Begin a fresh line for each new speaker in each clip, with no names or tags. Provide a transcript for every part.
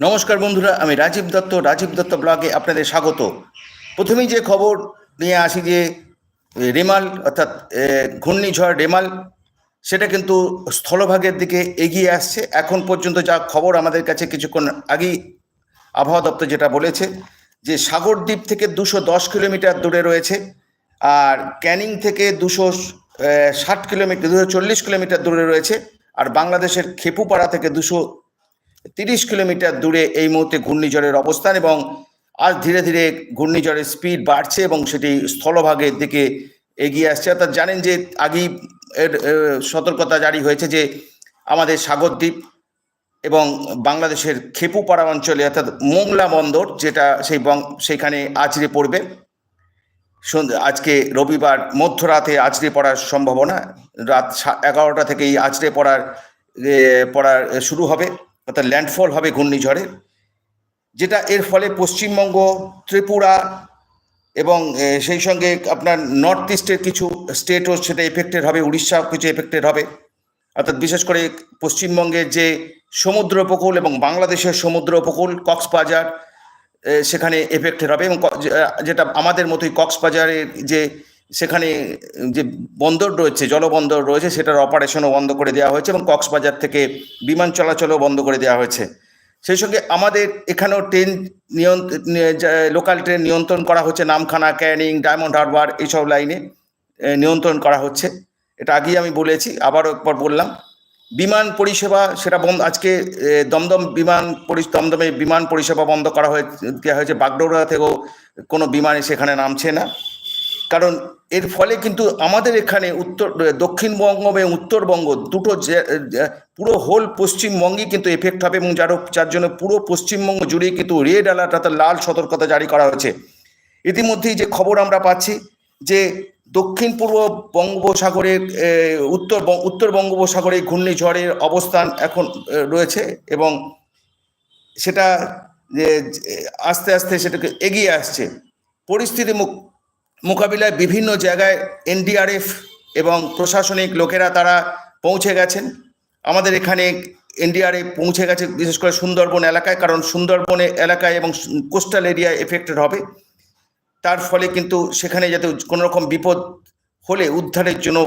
নমস্কার বন্ধুরা, আমি রাজীব দত্ত রাজীব দত্ত ব্লগে আপনাদের স্বাগত। প্রথমেই যে খবর নিয়ে আসি যে রেমাল, অর্থাৎ ঘূর্ণিঝড় রেমাল, সেটা কিন্তু স্থলভাগের দিকে এগিয়ে আসছে। এখন পর্যন্ত যা খবর আমাদের কাছে কিছুক্ষণ আগেই আবহাওয়া দপ্তর যেটা বলেছে, যে সাগরদ্বীপ থেকে দুশো দশ কিলোমিটার দূরে রয়েছে আর ক্যানিং থেকে দুশো ষাট কিলোমিটার, দুশো চল্লিশ কিলোমিটার দূরে রয়েছে। আর বাংলাদেশের খেপুপাড়া থেকে দুশো তিরিশ কিলোমিটার দূরে এই মুহূর্তে ঘূর্ণিঝড়ের অবস্থান এবং আজ ধীরে ধীরে ঘূর্ণিঝড়ের স্পিড বাড়ছে এবং সেটি স্থলভাগের দিকে এগিয়ে আসছে। অর্থাৎ জানেন যে আগেই এর সতর্কতা জারি হয়েছে যে আমাদের সাগরদ্বীপ এবং বাংলাদেশের খেপুপাড়া অঞ্চলে, অর্থাৎ মোংলা বন্দর যেটা সেই বং, সেখানে আছড়ে পড়বে। আজকে রবিবার মধ্যরাতে আছড়ে পড়ার সম্ভাবনা, রাত এগারোটা থেকেই আছড়ে পড়ার পড়ার শুরু হবে। অর্থাৎ ল্যান্ডফল হবে ঘূর্ণিঝড়ের যেটা এর ফলে পশ্চিমবঙ্গ, ত্রিপুরা এবং সেই সঙ্গে আপনার নর্থ ইস্টের কিছু স্টেটও সেটা এফেক্টেড হবে, উড়িষ্যা কিছু এফেক্টেড হবে। অর্থাৎ বিশেষ করে পশ্চিমবঙ্গের যে সমুদ্র উপকূল এবং বাংলাদেশের সমুদ্র উপকূল, কক্সবাজার সেখানে এফেক্টেড হবে এবং যেটা আমাদের মতোই কক্সবাজারের যে সেখানে, যে বন্দর রয়েছে, জলবন্দর রয়েছে, সেটার অপারেশনও বন্ধ করে দেওয়া হয়েছে এবং কক্সবাজার থেকে বিমান চলাচলও বন্ধ করে দেওয়া হয়েছে। সেই সঙ্গে আমাদের এখানেও ট্রেন লোকাল ট্রেন নিয়ন্ত্রণ করা হচ্ছে, নামখানা, ক্যানিং, ডায়মন্ড হারবার এইসব লাইনে নিয়ন্ত্রণ করা হচ্ছে। এটা আগেই আমি বলেছি, আবারও একবার বললাম, বিমান পরিষেবা সেটা বন্ধ আজকে দমদম বিমান দমদমে বিমান পরিষেবা বন্ধ করা হয়ে, দেওয়া হয়েছে। বাগডোগরা থেকেও কোনো বিমান সেখানে নামছে না। কারণ এর ফলে কিন্তু আমাদের এখানে উত্তর দক্ষিণবঙ্গ এবং উত্তরবঙ্গ দুটো পুরো হোল পশ্চিমবঙ্গই কিন্তু এফেক্ট হবে এবং যার যার জন্য পুরো পশ্চিমবঙ্গ জুড়ে কিন্তু রেড অ্যালার্ট অর্থাৎ লাল সতর্কতা জারি করা হয়েছে। ইতিমধ্যেই যে খবর আমরা পাচ্ছি যে দক্ষিণ পূর্ব বঙ্গোপসাগরের এ, উত্তর উত্তর বঙ্গোপসাগরে ঘূর্ণিঝড়ের অবস্থান এখন রয়েছে এবং সেটা আস্তে আস্তে সেটাকে এগিয়ে আসছে। পরিস্থিতি মোকাবিলায় বিভিন্ন জায়গায় এনডিআরএফ এবং প্রশাসনিক লোকেরা তারা পৌঁছে গেছেন। আমাদের এখানে এনডিআরএফ পৌঁছে গেছে বিশেষ করে সুন্দরবন এলাকায়, কারণ সুন্দরবনে এলাকায় এবং কোস্টাল এরিয়া এফেক্টেড হবে। তার ফলে কিন্তু সেখানে যাতে কোনো রকম বিপদ হলে উদ্ধারের জন্য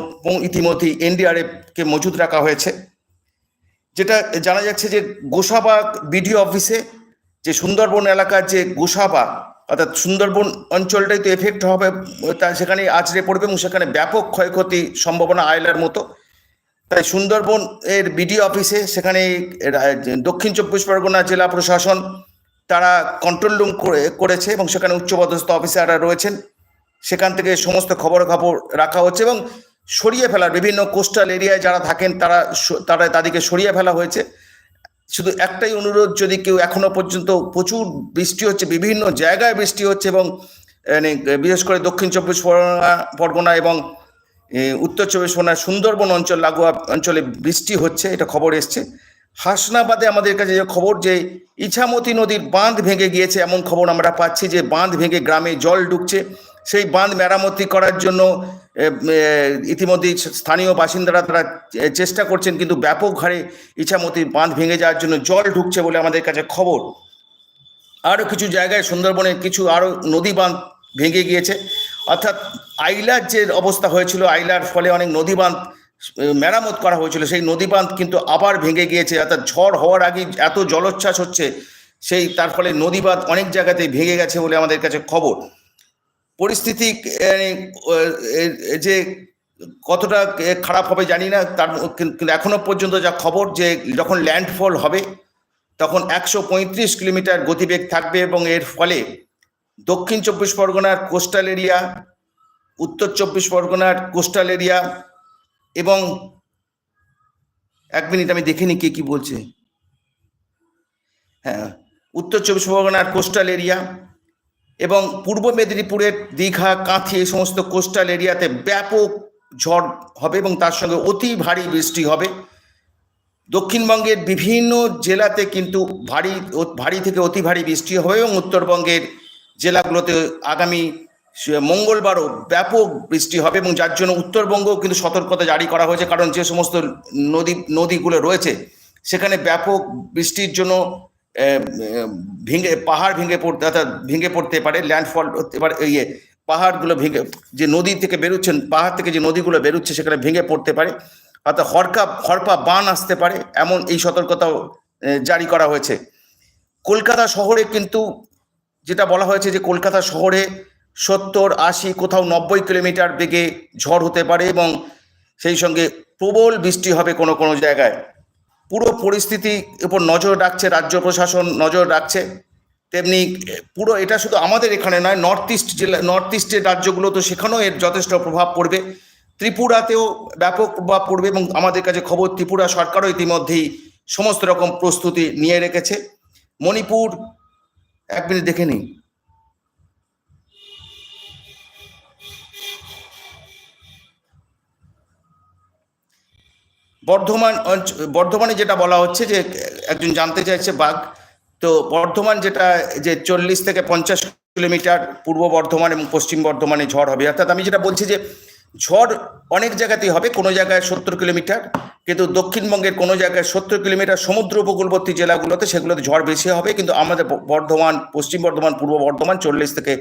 ইতিমধ্যেই এনডিআরএফকে মজুদ রাখা হয়েছে। যেটা জানা যাচ্ছে যে গোসাবা বিডিও অফিসে যে সুন্দরবন এলাকার যে গোসাবা অর্থাৎ সুন্দরবন অঞ্চলটাই তো এফেক্ট হবে, তা সেখানে আছড়ে পড়বে এবং সেখানে ব্যাপক ক্ষয়ক্ষতি সম্ভাবনা আয়লার মতো। তাই সুন্দরবন এর বিডিও অফিসে সেখানে দক্ষিণ চব্বিশ পরগনা জেলা প্রশাসন তারা কন্ট্রোল রুম করে, করেছে এবং সেখানে উচ্চপদস্থ অফিসাররা রয়েছেন, সেখান থেকে সমস্ত খবর খবর রাখা হচ্ছে এবং সরিয়ে ফেলার বিভিন্ন কোস্টাল এরিয়ায় যারা থাকেন, তারা তারা তাদেরকে সরিয়ে ফেলা হয়েছে। শুধু একটাই অনুরোধ যদি কেউ এখনও পর্যন্ত প্রচুর বৃষ্টি হচ্ছে বিভিন্ন জায়গায় বৃষ্টি হচ্ছে এবং মানে, বিশেষ করে দক্ষিণ চব্বিশ পরগনা পরগনা এবং উত্তর চব্বিশ পরগনা সুন্দরবন অঞ্চল লাগোয়া অঞ্চলে বৃষ্টি হচ্ছে এটা খবর এসছে। হাসনাবাদে আমাদের কাছে যে খবর যে ইছামতি নদীর বাঁধ ভেঙে গিয়েছে এমন খবর আমরা পাচ্ছি যে বাঁধ ভেঙে গ্রামে জল ঢুকছে। সেই বাঁধ মেরামতি করার জন্য ইতিমধ্যেই স্থানীয় বাসিন্দারা তারা চেষ্টা করছেন, কিন্তু ব্যাপক হারে ইছামতির বাঁধ ভেঙে যাওয়ার জন্য জল ঢুকছে বলে আমাদের কাছে খবর। আরও কিছু জায়গায় সুন্দরবনে কিছু আরও নদী বাঁধ ভেঙে গিয়েছে। অর্থাৎ আইলার যে অবস্থা হয়েছিল, আইলার ফলে অনেক নদী বাঁধ মেরামত করা হয়েছিল। সেই নদী বাঁধ কিন্তু আবার ভেঙে গিয়েছে, অর্থাৎ ঝড় হওয়ার আগে এত জলোচ্ছ্বাস হচ্ছে, সেই তার ফলে নদী বাঁধ অনেক জায়গাতেই ভেঙে গেছে বলে আমাদের কাছে খবর। পরিস্থিতি যে কতটা খারাপ হবে জানি না, তার কিন্তু এখনও পর্যন্ত যা খবর যে যখন ল্যান্ডফল হবে, তখন একশো পঁয়ত্রিশ কিলোমিটার গতিবেগ থাকবে এবং এর ফলে দক্ষিণ চব্বিশ পরগনার কোস্টাল এরিয়া, উত্তর চব্বিশ পরগনার কোস্টাল এরিয়া এবং এক মিনিট, আমি দেখিনি কে কি বলছে। হ্যাঁ উত্তর চব্বিশ পরগনার কোস্টাল এরিয়া এবং পূর্ব মেদিনীপুরের দীঘা, কাঁথি এই সমস্ত কোস্টাল এরিয়াতে ব্যাপক ঝড় হবে এবং তার সঙ্গে অতি ভারী বৃষ্টি হবে। দক্ষিণবঙ্গের বিভিন্ন জেলাতে কিন্তু ভারী ভারী থেকে অতি ভারী বৃষ্টি হবে এবং উত্তরবঙ্গের জেলাগুলোতে আগামী মঙ্গলবারও ব্যাপক বৃষ্টি হবে এবং যার জন্য উত্তরবঙ্গও কিন্তু সতর্কতা জারি করা হয়েছে। কারণ যে সমস্ত নদী, নদীগুলো রয়েছে, সেখানে ব্যাপক বৃষ্টির জন্য ভেঙে, পাহাড় ভেঙে পড়তে অর্থাৎ ভেঙে পড়তে পারে ল্যান্ডফল হতে পারে ইয়ে পাহাড়গুলো ভেঙে, যে নদী থেকে বেরোচ্ছেন, পাহাড় থেকে যে নদীগুলো বেরোচ্ছে, সেখানে ভেঙে পড়তে পারে, অর্থাৎ হরকা, হরপা বান আসতে পারে, এমন এই সতর্কতাও জারি করা হয়েছে। কলকাতা শহরে কিন্তু, যেটা বলা হয়েছে যে কলকাতা শহরে সত্তর, আশি, কোথাও নব্বই কিলোমিটার বেগে ঝড় হতে পারে এবং সেই সঙ্গে প্রবল বৃষ্টি হবে কোনো কোনো জায়গায়। পুরো পরিস্থিতি উপর নজর রাখছে রাজ্য প্রশাসন নজর রাখছে। তেমনি পুরো এটা শুধু আমাদের এখানে নয় নর্থ ইস্ট জেলা নর্থ ইস্টের রাজ্যগুলো তো সেখানেও এর যথেষ্ট প্রভাব পড়বে। ত্রিপুরাতেও ব্যাপক প্রভাব পড়বে এবং আমাদের কাছে খবর, ত্রিপুরা সরকারও ইতিমধ্যেই সমস্ত রকম প্রস্তুতি নিয়ে রেখেছে। মণিপুর, এক মিনিট দেখে নিই। বর্ধমান বর্ধমানে যেটা বলা হচ্ছে যে, একজন জানতে চাইছে বাঘ, তো বর্ধমান যেটা, যে চল্লিশ থেকে পঞ্চাশ কিলোমিটার পূর্ব বর্ধমান এবং পশ্চিম বর্ধমানে ঝড় হবে। অর্থাৎ আমি যেটা বলছি যে, ঝড় অনেক জায়গাতেই হবে, কোনো জায়গায় সত্তর কিলোমিটার, কিন্তু দক্ষিণবঙ্গের কোনো জায়গায় সত্তর কিলোমিটার সমুদ্র উপকূলবর্তী জেলাগুলোতে সেগুলোতে ঝড় বেশি হবে, কিন্তু আমাদের বর্ধমান, পশ্চিম বর্ধমান, পূর্ব বর্ধমান চল্লিশ থেকে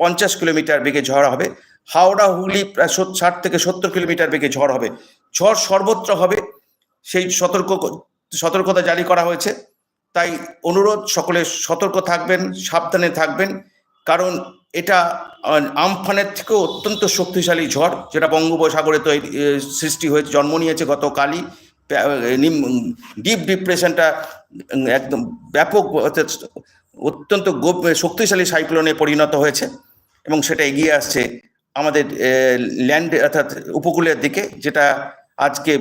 পঞ্চাশ কিলোমিটার বেগে ঝড় হবে। হাওড়া, হুগলি প্রায় ষাট থেকে সত্তর কিলোমিটার বেগে ঝড় হবে। ঝড় সর্বত্র হবে, সেই সতর্ক, সতর্কতা জারি করা হয়েছে। তাই অনুরোধ, সকলে সতর্ক থাকবেন, সাবধানে থাকবেন, কারণ এটা আমফানের থেকেও অত্যন্ত শক্তিশালী ঝড়, যেটা বঙ্গোপসাগরে তৈরি সৃষ্টি হয়েছে, জন্ম নিয়েছে গতকালই। ডিপ ডিপ্রেশনটা একদম ব্যাপক অত্যন্ত শক্তিশালী সাইক্লোনে পরিণত হয়েছে এবং সেটা এগিয়ে আসছে আমাদের ল্যান্ড, অর্থাৎ উপকূলের দিকে, যেটা আজকে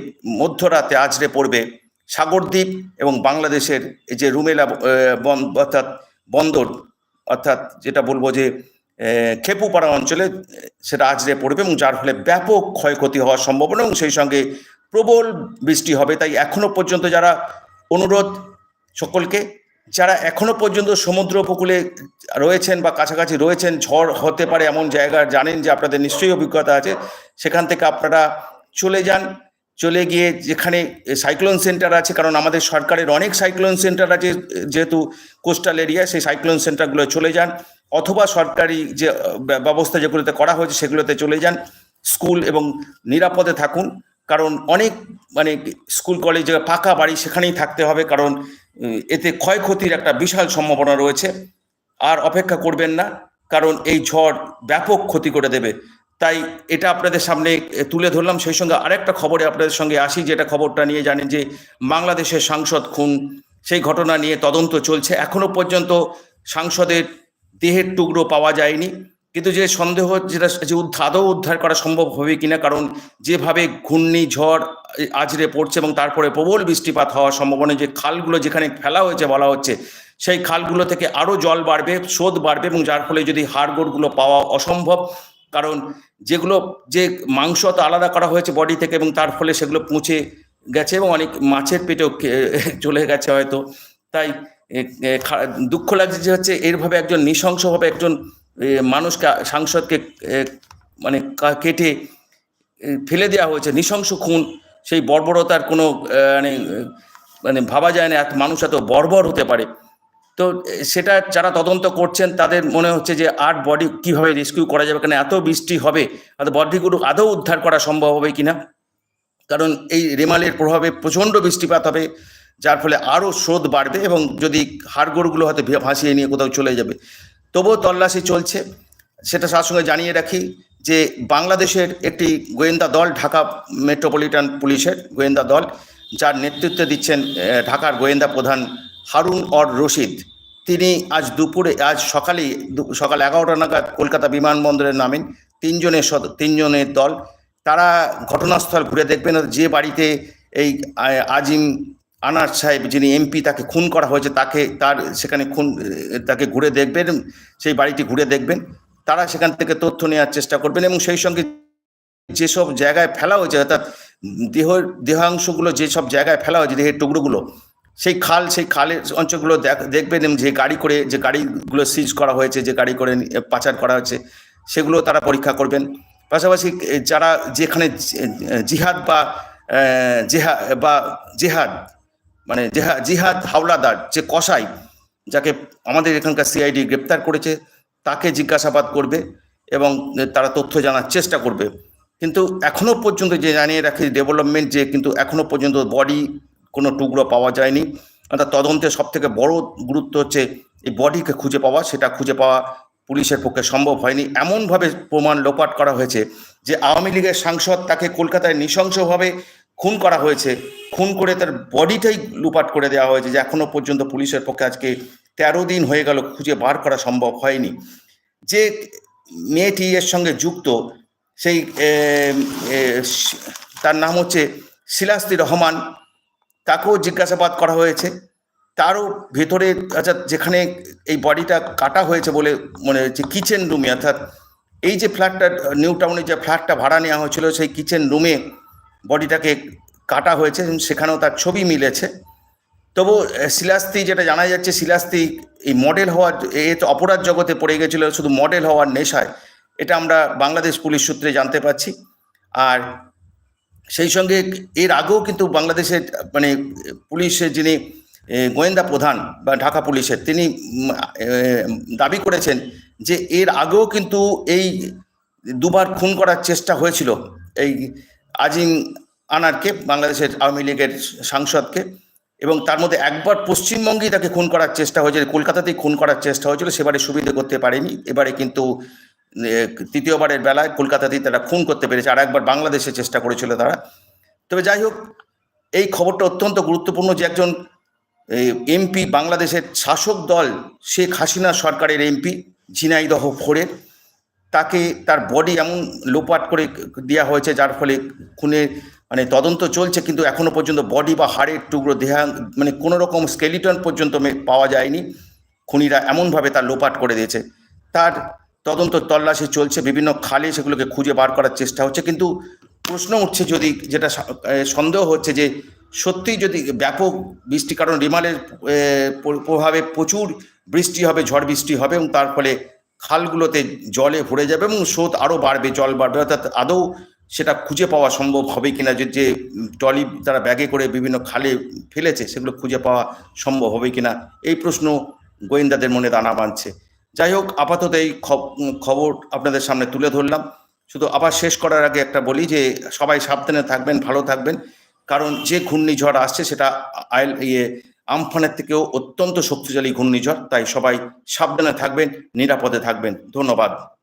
মধ্যরাতে আছড়ে পড়বে সাগরদ্বীপ এবং বাংলাদেশের এই যে রুমেলা অর্থাৎ বন্দর, অর্থাৎ যেটা বলব যে খেপুপাড়া অঞ্চলে সেটা আছড়ে পড়বে এবং যার ফলে ব্যাপক ক্ষয়ক্ষতি হওয়ার সম্ভাবনা এবং সেই সঙ্গে প্রবল বৃষ্টি হবে। তাই এখনও পর্যন্ত যারা অনুরোধ সকলকে, যারা এখনও পর্যন্ত সমুদ্র উপকূলে রয়েছেন বা কাছাকাছি রয়েছেন, ঝড় হতে পারে এমন জায়গা জানেন যে আপনাদের নিশ্চয়ই অভিজ্ঞতা আছে, সেখান থেকে আপনারা চলে যান। চলে গিয়ে যেখানে সাইক্লোন সেন্টার আছে, কারণ আমাদের সরকারের অনেক সাইক্লোন সেন্টার আছে, যেহেতু কোস্টাল এরিয়া সেই সাইক্লোন সেন্টারগুলো চলে যান, অথবা সরকারি যে ব্য- ব্যবস্থা যেগুলোতে করা হয়েছে, সেগুলোতে চলে যান স্কুল এবং নিরাপদে থাকুন, কারণ অনেক মানে স্কুল কলেজে পাকা বাড়ি সেখানেই থাকতে হবে, কারণ এতে ক্ষয়ক্ষতির একটা বিশাল সম্ভাবনা রয়েছে, আর অপেক্ষা করবেন না, কারণ এই ঝড় ব্যাপক ক্ষতি করে দেবে তাই এটা আপনাদের সামনে তুলে ধরলাম। সেই সঙ্গে আরেকটা খবরে আপনাদের সঙ্গে আসি, যেটা খবরটা নিয়ে জানেন যে বাংলাদেশের সাংসদ খুন, সেই ঘটনা নিয়ে তদন্ত চলছে। এখনও পর্যন্ত সাংসদের দেহের টুকরো পাওয়া যায়নি। কিন্তু যে সন্দেহ, যেটা, যে উদ্ধার, আদৌ উদ্ধার করা সম্ভব হবে কিনা, কারণ যেভাবে ঘূর্ণি, ঝড় আজরে পড়ছে এবং তারপরে প্রবল বৃষ্টিপাত হওয়ার সম্ভাবনা, যে খালগুলো যেখানে ফেলা হয়েছে বলা হচ্ছে, সেই খালগুলো থেকে আরও জল বাড়বে, স্রোত বাড়বে এবং যার ফলে যদি হাড়গোড়গুলো পাওয়া অসম্ভব কারণ যেগুলো, যে মাংস তো আলাদা করা হয়েছে বডি থেকে এবং তার ফলে সেগুলো পচে গেছে এবং অনেক মাছের পেটেও চলে গেছে হয়তো। তাই দুঃখ লাগছে যে হচ্ছে এরভাবে একজন নৃশংসভাবে একজন মানুষকে, সাংসদকে মানে কেটে ফেলে দেওয়া হয়েছে। নৃশংস খুন, সেই বর্বরতার কোনো মানে মানে ভাবা যায় না। এত মানুষ এত বর্বর হতে পারে। তো সেটা যারা তদন্ত করছেন, তাদের মনে হচ্ছে যে আর বডি কীভাবে রেস্কিউ করা যাবে? কেন এত বৃষ্টি হবে? আর বডিগুলো আদৌ উদ্ধার করা সম্ভব হবে কিনা? কারণ এই রেমালের প্রভাবে প্রচণ্ড বৃষ্টিপাত হবে, যার ফলে আরও স্রোত বাড়বে এবং যদি হাড়গোড়গুলো হয়তো ভাসিয়ে নিয়ে কোথাও চলে যাবে। তবুও তল্লাশি চলছে। সেটা তার সঙ্গে জানিয়ে রাখি যে বাংলাদেশের একটি গোয়েন্দা দল, ঢাকা মেট্রোপলিটন পুলিশের গোয়েন্দা দল, যার নেতৃত্ব দিচ্ছেন ঢাকার গোয়েন্দা প্রধান হারুন অর রশিদ। তিনি আজ দুপুরে, আজ সকালেই সকাল এগারোটা নাগাদ কলকাতা বিমানবন্দরে নামেন। তিনজনের তিনজনের দল। তারা ঘটনাস্থল ঘুরে দেখবেন যে বাড়িতে এই আজিম আনার সাহেব, যিনি এমপি, তাকে খুন করা হয়েছে, তাকে, তার সেখানে খুন, তাকে ঘুরে দেখবেন, সেই বাড়িটি ঘুরে দেখবেন। তারা সেখান থেকে তথ্য নেওয়ার চেষ্টা করবেন এবং সেই সঙ্গে যেসব জায়গায় ফেলা হয়েছে, অর্থাৎ দেহ, দেহাংশগুলো যেসব জায়গায় ফেলা হয়েছে, দেহের টুকরোগুলো সেই খাল, সেই খালের অঞ্চলগুলো দেখ- দেখবেন যে গাড়ি করে, যে গাড়িগুলো সিজ করা হয়েছে, যে গাড়ি করে পাচার করা হয়েছে, সেগুলো তারা পরীক্ষা করবেন। পাশাপাশি যারা যেখানে জিহাদ বা জেহা, বা জেহাদ মানে জেহা, জিহাদ হাওলাদার, যে কসাই, যাকে আমাদের এখানকার সিআইডি গ্রেপ্তার করেছে, তাকে জিজ্ঞাসাবাদ করবে এবং তারা তথ্য জানার চেষ্টা করবে। কিন্তু এখনও পর্যন্ত যে জানিয়ে রাখি ডেভেলপমেন্ট যে কিন্তু এখনও পর্যন্ত বডি কোনো টুকরো পাওয়া যায়নি। অর্থাৎ তদন্তে সব থেকে বড় গুরুত্ব হচ্ছে এই বডিকে খুঁজে পাওয়া, সেটা খুঁজে পাওয়া পুলিশের পক্ষে সম্ভব হয়নি। এমনভাবে প্রমাণ লোপাট করা হয়েছে যে আওয়ামী লীগের সাংসদ তাকে কলকাতায় নৃশংসভাবে খুন করা হয়েছে। খুন করে তার বডিটাই লুপাট করে দেওয়া হয়েছে যে এখনও পর্যন্ত পুলিশের পক্ষে আজকে তেরো দিন হয়ে গেল, খুঁজে বার করা সম্ভব হয়নি। যে মেয়েটি এর সঙ্গে যুক্ত, সেই তার নাম হচ্ছে শিলাস্তি রহমান। তাকেও জিজ্ঞাসাবাদ করা হয়েছে। তারও ভেতরে অর্থাৎ যেখানে এই বডিটা কাটা হয়েছে বলে মনে হচ্ছে কিচেন রুমে অর্থাৎ এই যে ফ্ল্যাটটা নিউ টাউনে যে ফ্ল্যাটটা ভাড়া নেওয়া হয়েছিল, সেই কিচেন রুমে বডিটাকে কাটা হয়েছে সেখানেও তার ছবি মিলেছে। তবু শিলাস্তি যেটা জানা যাচ্ছে শিলাস্তি এই মডেল হওয়ার, এ তো অপরাধ জগতে পড়ে গেছিল, শুধু মডেল হওয়ার নেশায়। এটা আমরা বাংলাদেশ পুলিশ সূত্রে জানতে পারছি। আর সেই সঙ্গে এর আগেও কিন্তু বাংলাদেশের মানে পুলিশের যিনি গোয়েন্দা প্রধান বা ঢাকা পুলিশের, তিনি দাবি করেছেন যে এর আগেও কিন্তু এই দুবার খুন করার চেষ্টা হয়েছিল এই আজিম আনারকে, বাংলাদেশের আওয়ামী লীগের সাংসদকে, এবং তার মধ্যে একবার পশ্চিমবঙ্গেই তাকে খুন করার চেষ্টা হয়েছিল, কলকাতাতেই খুন করার চেষ্টা হয়েছিল, সেবারে সুবিধে করতে পারেনি, এবারে কিন্তু তৃতীয়বারের বেলায় কলকাতাতেই তারা খুন করতে পেরেছে, আর একবার বাংলাদেশে চেষ্টা করেছিল তারা। তবে যাই হোক, এই খবরটা অত্যন্ত গুরুত্বপূর্ণ যে একজন এমপি, বাংলাদেশের শাসক দল, শেখ হাসিনা সরকারের এমপি, ঝিনাইদহ ফোরের তাকে, তার বডি এমন লোপাট করে দেওয়া হয়েছে, যার ফলে খুনের মানে তদন্ত চলছে, কিন্তু এখনও পর্যন্ত বডি বা হাড়ের টুকরো দেহা মানে কোনো রকম স্কেলিটন পর্যন্ত পাওয়া যায়নি। খুনিরা এমনভাবে তার লোপাট করে দিয়েছে। তার তদন্ত তল্লাশি চলছে, বিভিন্ন খালে সেগুলোকে খুঁজে বার করার চেষ্টা হচ্ছে। কিন্তু প্রশ্ন উঠছে যদি যেটা সন্দেহ হচ্ছে যে সত্যি যদি ব্যাপক বৃষ্টি, কারণ রিমালের প্রভাবে প্রচুর বৃষ্টি হবে, ঝড় বৃষ্টি হবে এবং তার ফলে খালগুলোতে জলে ভরে যাবে এবং স্রোত আরও বাড়বে, জল বাড়বে। অর্থাৎ আদৌ সেটা খুঁজে পাওয়া সম্ভব হবে কিনা, যে যে ট্রলি তারা ব্যাগে করে বিভিন্ন খালে ফেলেছে, সেগুলো খুঁজে পাওয়া সম্ভব হবে কিনা, এই প্রশ্ন গোয়েন্দাদের মনে দানা বাঁধছে। যাই হোক, আপাতত এই খবর আপনাদের সামনে তুলে ধরলাম। শুধু আবার শেষ করার আগে একটা বলি যে, সবাই সাবধানে থাকবেন, ভালো থাকবেন। কারণ যে ঘূর্ণিঝড় আসছে, সেটা আইল ইয়ে আমফানের থেকেও অত্যন্ত শক্তিশালী ঘূর্ণিঝড়। তাই সবাই সাবধানে থাকবেন, নিরাপদে থাকবেন। ধন্যবাদ।